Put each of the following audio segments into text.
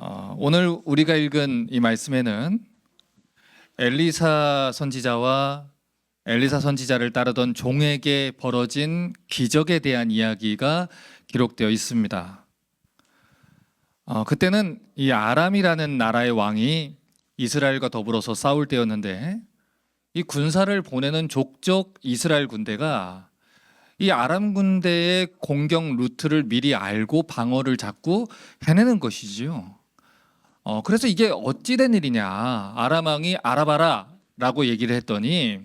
어, 오늘 우리가 읽은 이 말씀에는 엘리사 선지자와 엘리사 선지자를 따르던 종에게 벌어진 기적에 대한 이야기가 기록되어 있습니다. 어, 그때는 이 아람이라는 나라의 왕이 이스라엘과 더불어서 싸울 때였는데 이 군사를 보내는 족족 이스라엘 군대가 이 아람 군대의 공격 루트를 미리 알고 방어를 잡고 해내는 것이지요. 어, 그래서 이게 어찌된 일이냐. 아람 왕이 알아봐라라고 얘기를 했더니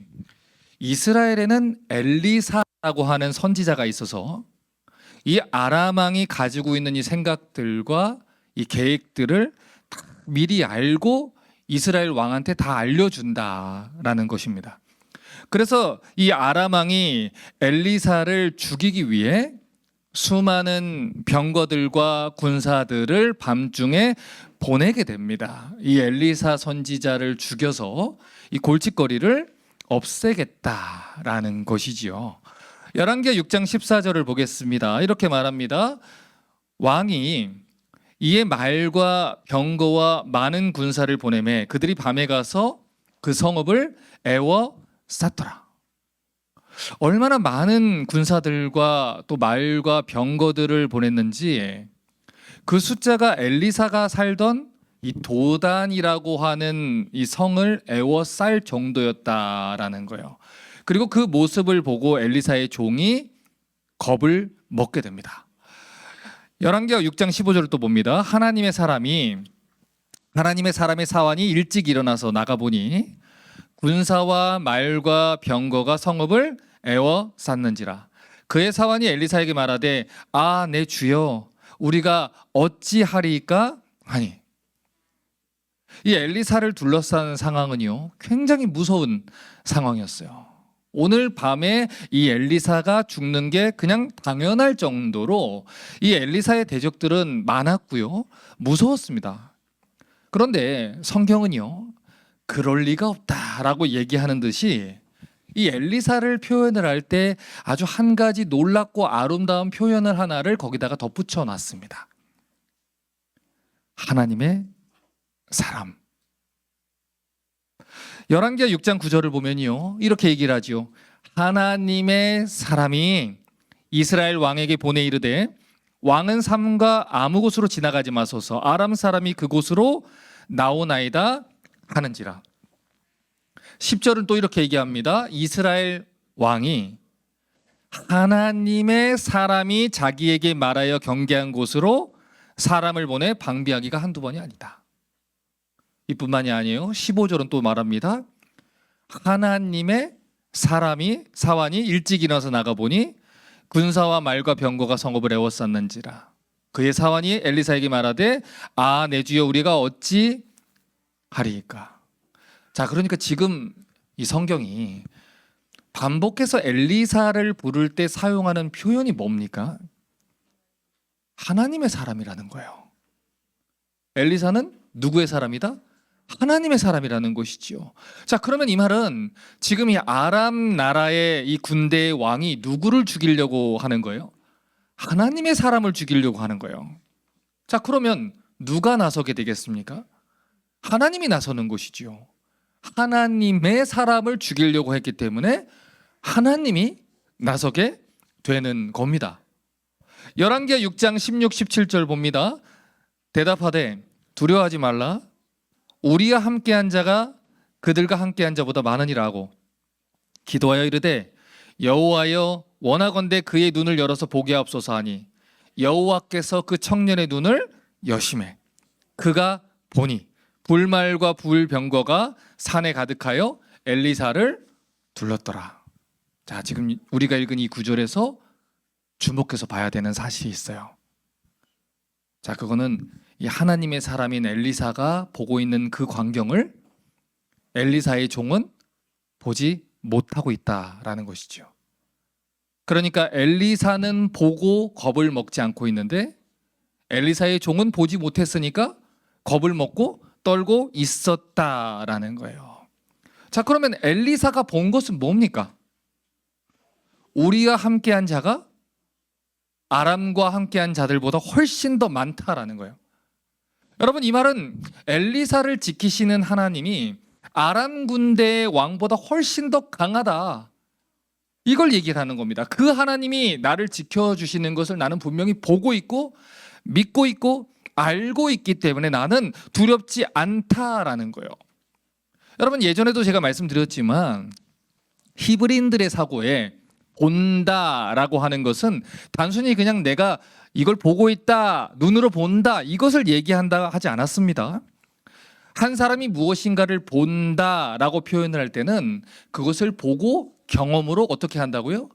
이스라엘에는 엘리사라고 하는 선지자가 있어서 이 아람 왕이 가지고 있는 이 생각들과 이 계획들을 다 미리 알고 이스라엘 왕한테 다 알려준다라는 것입니다. 그래서 이 아람 왕이 엘리사를 죽이기 위해 수많은 병거들과 군사들을 밤중에 보내게 됩니다. 이 엘리사 선지자를 죽여서 이 골칫거리를 없애겠다라는 것이지요. 열왕기하 6장 14절을 보겠습니다. 이렇게 말합니다. 왕이 이에 말과 병거와 많은 군사를 보내매 그들이 밤에 가서 그 성읍을 애워 쌓더라. 얼마나 많은 군사들과 또 말과 병거들을 보냈는지 그 숫자가 엘리사가 살던 이 도단이라고 하는 이 성을 애워쌀 정도였다라는 거예요. 그리고 그 모습을 보고 엘리사의 종이 겁을 먹게 됩니다. 열왕기하 6장 15절을 또 봅니다. 하나님의 사람이 하나님의 사람의 사환이 일찍 일어나서 나가 보니 군사와 말과 병거가 성읍을 애워 쌌는지라 그의 사환이 엘리사에게 말하되 아 내 주여 우리가 어찌하리까 하니 이 엘리사를 둘러싼 상황은요 굉장히 무서운 상황이었어요. 오늘 밤에 이 엘리사가 죽는 게 그냥 당연할 정도로 이 엘리사의 대적들은 많았고요 무서웠습니다. 그런데 성경은요 그럴 리가 없다라고 얘기하는 듯이 이 엘리사를 표현을 할 때 아주 한 가지 놀랍고 아름다운 표현을 하나를 거기다가 덧붙여 놨습니다. 하나님의 사람. 열왕기하 6장 9절을 보면요. 이렇게 얘기를 하지요. 하나님의 사람이 이스라엘 왕에게 보내 이르되 왕은 삼가 아무 곳으로 지나가지 마소서 아람 사람이 그곳으로 나오나이다 하는지라. 10절은 또 이렇게 얘기합니다. 이스라엘 왕이 하나님의 사람이 자기에게 말하여 경계한 곳으로 사람을 보내 방비하기가 한두 번이 아니다. 이뿐만이 아니에요. 15절은 또 말합니다. 하나님의 사람이 사환이 일찍 일어나서 나가 보니 군사와 말과 병거가 성읍을 에워쌌는지라. 그의 사환이 엘리사에게 말하되 아 내 주여 우리가 어찌 하리이까. 자, 그러니까 지금 이 성경이 반복해서 엘리사를 부를 때 사용하는 표현이 뭡니까? 하나님의 사람이라는 거예요. 엘리사는 누구의 사람이다? 하나님의 사람이라는 것이지요. 자, 그러면 이 말은 지금 이 아람 나라의 이 군대의 왕이 누구를 죽이려고 하는 거예요? 하나님의 사람을 죽이려고 하는 거예요. 자, 그러면 누가 나서게 되겠습니까? 하나님이 나서는 것이지요. 하나님의 사람을 죽이려고 했기 때문에 하나님이 나서게 되는 겁니다. 열왕기하 6장 16, 17절 봅니다. 대답하되 두려워하지 말라. 우리와 함께한 자가 그들과 함께한 자보다 많으니라고 기도하여 이르되 여호와여 원하건대 그의 눈을 열어서 보게 하옵소서 하니 여호와께서 그 청년의 눈을 여심해 그가 보니 불말과 불병거가 산에 가득하여 엘리사를 둘렀더라. 자, 지금 우리가 읽은 이 구절에서 주목해서 봐야 되는 사실이 있어요. 자, 그거는 이 하나님의 사람인 엘리사가 보고 있는 그 광경을 엘리사의 종은 보지 못하고 있다라는 것이죠. 그러니까 엘리사는 보고 겁을 먹지 않고 있는데 엘리사의 종은 보지 못했으니까 겁을 먹고 떨고 있었다라는 거예요. 자, 그러면 엘리사가 본 것은 뭡니까? 우리와 함께한 자가 아람과 함께한 자들보다 훨씬 더 많다라는 거예요. 여러분 이 말은 엘리사를 지키시는 하나님이 아람 군대의 왕보다 훨씬 더 강하다. 이걸 얘기를 하는 겁니다. 그 하나님이 나를 지켜주시는 것을 나는 분명히 보고 있고 믿고 있고 알고 있기 때문에 나는 두렵지 않다라는 거예요. 여러분 예전에도 제가 말씀드렸지만 히브리인들의 사고에 본다라고 하는 것은 단순히 그냥 내가 이걸 보고 있다, 눈으로 본다 이것을 얘기한다 하지 않았습니다. 한 사람이 무엇인가를 본다라고 표현을 할 때는 그것을 보고 경험으로 어떻게 한다고요?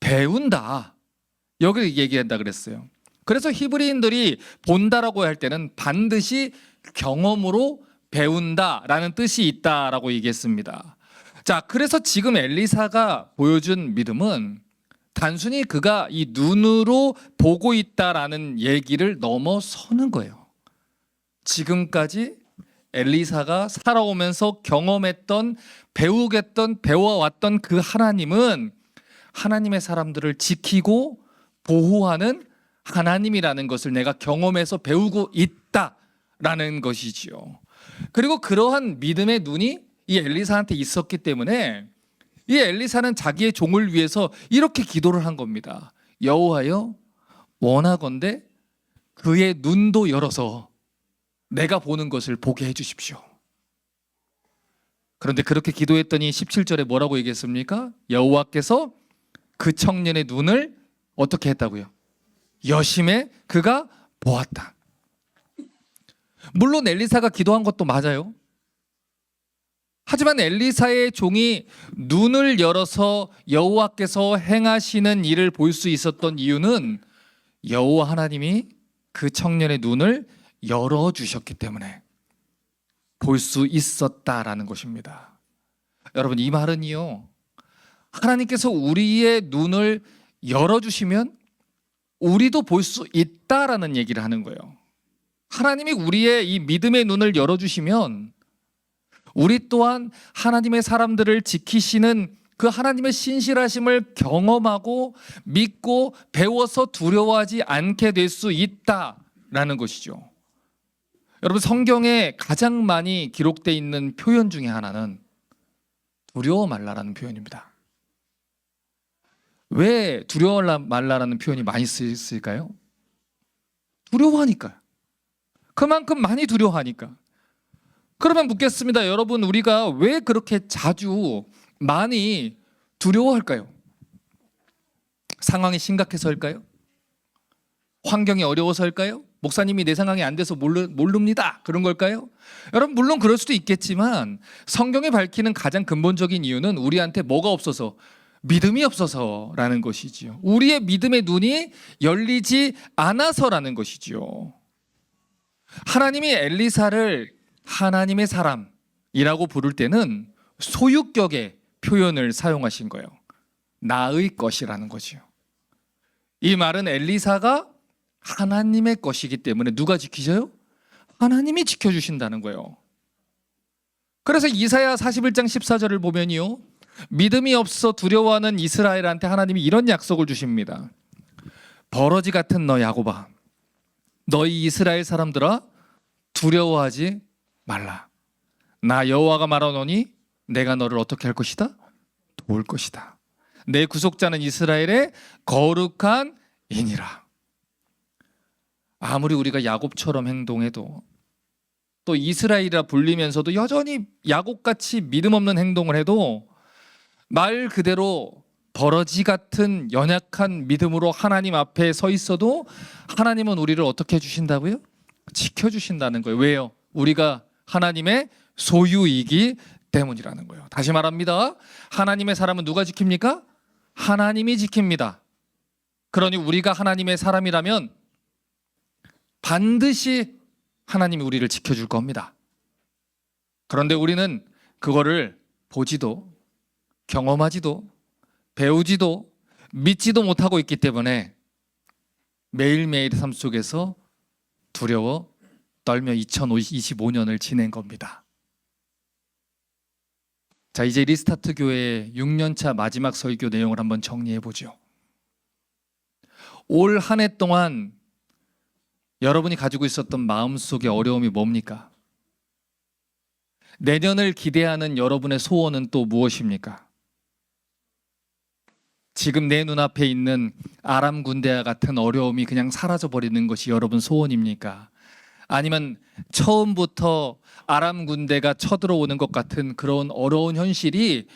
배운다. 여기를 얘기한다 그랬어요. 그래서 히브리인들이 본다라고 할 때는 반드시 경험으로 배운다라는 뜻이 있다라고 얘기했습니다. 자, 그래서 지금 엘리사가 보여준 믿음은 단순히 그가 이 눈으로 보고 있다라는 얘기를 넘어서는 거예요. 지금까지 엘리사가 살아오면서 경험했던 배우겠던 배워왔던 그 하나님은 하나님의 사람들을 지키고 보호하는 하나님이라는 것을 내가 경험해서 배우고 있다라는 것이지요. 그리고 그러한 믿음의 눈이 이 엘리사한테 있었기 때문에 이 엘리사는 자기의 종을 위해서 이렇게 기도를 한 겁니다. 여호와여 원하건대 그의 눈도 열어서 내가 보는 것을 보게 해 주십시오. 그런데 그렇게 기도했더니 17절에 뭐라고 얘기했습니까? 여호와께서 그 청년의 눈을 어떻게 했다고요? 여심에 그가 보았다. 물론 엘리사가 기도한 것도 맞아요. 하지만 엘리사의 종이 눈을 열어서 여호와께서 행하시는 일을 볼 수 있었던 이유는 여호와 하나님이 그 청년의 눈을 열어 주셨기 때문에 볼 수 있었다라는 것입니다. 여러분 이 말은요. 하나님께서 우리의 눈을 열어 주시면 우리도 볼 수 있다라는 얘기를 하는 거예요. 하나님이 우리의 이 믿음의 눈을 열어 주시면 우리 또한 하나님의 사람들을 지키시는 그 하나님의 신실하심을 경험하고 믿고 배워서 두려워하지 않게 될 수 있다라는 것이죠. 여러분 성경에 가장 많이 기록되어 있는 표현 중에 하나는 두려워 말라라는 표현입니다. 왜 두려워 말라라는 표현이 많이 쓰일까요? 두려워하니까요. 그만큼 많이 두려워하니까. 그러면 묻겠습니다. 여러분, 우리가 왜 그렇게 자주 많이 두려워할까요? 상황이 심각해서일까요? 환경이 어려워서일까요? 목사님이 내 상황이 안 돼서 모르, 모릅니다. 그런 걸까요? 여러분, 물론 그럴 수도 있겠지만 성경이 밝히는 가장 근본적인 이유는 우리한테 뭐가 없어서 믿음이 없어서라는 것이지요. 우리의 믿음의 눈이 열리지 않아서라는 것이지요. 하나님이 엘리사를 하나님의 사람이라고 부를 때는 소유격의 표현을 사용하신 거예요. 나의 것이라는 거지요. 이 말은 엘리사가 하나님의 것이기 때문에 누가 지키셔요? 하나님이 지켜주신다는 거예요. 그래서 이사야 41장 14절을 보면요. 믿음이 없어 두려워하는 이스라엘한테 하나님이 이런 약속을 주십니다. 버러지 같은 너 야고바, 너희 이스라엘 사람들아 두려워하지 말라. 나 여호와가 말하노니 내가 너를 어떻게 할 것이다? 도울 것이다. 내 구속자는 이스라엘의 거룩한 인이라. 아무리 우리가 야곱처럼 행동해도 또 이스라엘이라 불리면서도 여전히 야곱같이 믿음 없는 행동을 해도 말 그대로 버러지 같은 연약한 믿음으로 하나님 앞에 서 있어도 하나님은 우리를 어떻게 해주신다고요? 지켜주신다는 거예요. 왜요? 우리가 하나님의 소유이기 때문이라는 거예요. 다시 말합니다. 하나님의 사람은 누가 지킵니까? 하나님이 지킵니다. 그러니 우리가 하나님의 사람이라면 반드시 하나님이 우리를 지켜줄 겁니다. 그런데 우리는 그거를 보지도 경험하지도 배우지도 믿지도 못하고 있기 때문에 매일매일 삶 속에서 두려워 떨며 2025년을 지낸 겁니다. 자, 이제 리스타트 교회의 6년차 마지막 설교 내용을 한번 정리해 보죠. 올 한 해 동안 여러분이 가지고 있었던 마음속의 어려움이 뭡니까? 내년을 기대하는 여러분의 소원은 또 무엇입니까? 지금 내 눈앞에 있는 아람 군대와 같은 어려움이 그냥 사라져 버리는 것이 여러분 소원입니까? 아니면 처음부터 아람 군대가 쳐들어오는 것 같은 그런 어려운 현실이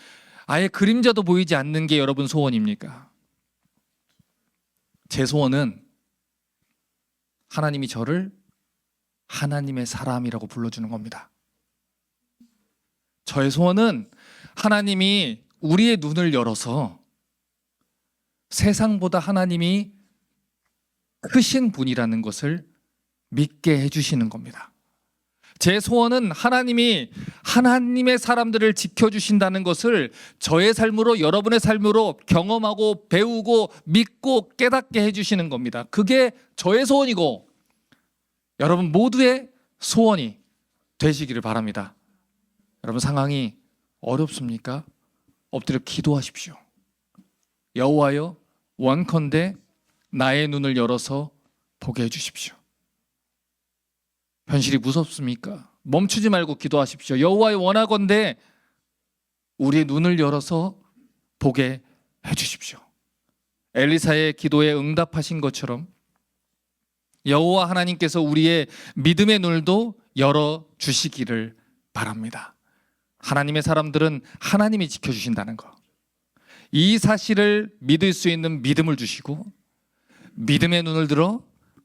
아예 그림자도 보이지 않는 게 여러분 소원입니까? 제 소원은 하나님이 저를 하나님의 사람이라고 불러주는 겁니다. 저의 소원은 하나님이 우리의 눈을 열어서 세상보다 하나님이 크신 분이라는 것을 믿게 해주시는 겁니다. 제 소원은 하나님이 하나님의 사람들을 지켜주신다는 것을 저의 삶으로 여러분의 삶으로 경험하고 배우고 믿고 깨닫게 해주시는 겁니다. 그게 저의 소원이고 여러분 모두의 소원이 되시기를 바랍니다. 여러분 상황이 어렵습니까? 엎드려 기도하십시오. 여호와여 원컨대 나의 눈을 열어서 보게 해 주십시오. 현실이 무섭습니까? 멈추지 말고 기도하십시오. 여호와의 원하건대 우리의 눈을 열어서 보게 해 주십시오. 엘리사의 기도에 응답하신 것처럼 여호와 하나님께서 우리의 믿음의 눈도 열어 주시기를 바랍니다. 하나님의 사람들은 하나님이 지켜 주신다는 것. 이 사실을 믿을 수 있는 믿음을 주시고 믿음의 눈을 들어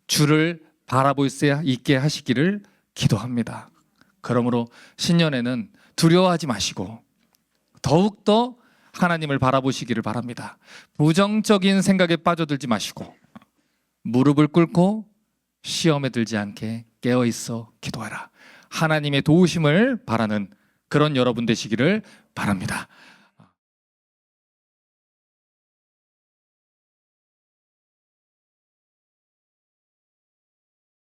주를 바라볼 수 있게 하시기를 기도합니다. 그러므로 신년에는 두려워하지 마시고 더욱더 하나님을 바라보시기를 바랍니다. 부정적인 생각에 빠져들지 마시고 무릎을 꿇고 시험에 들지 않게 깨어 있어 기도하라. 하나님의 도우심을 바라는 그런 여러분 되시기를 바랍니다.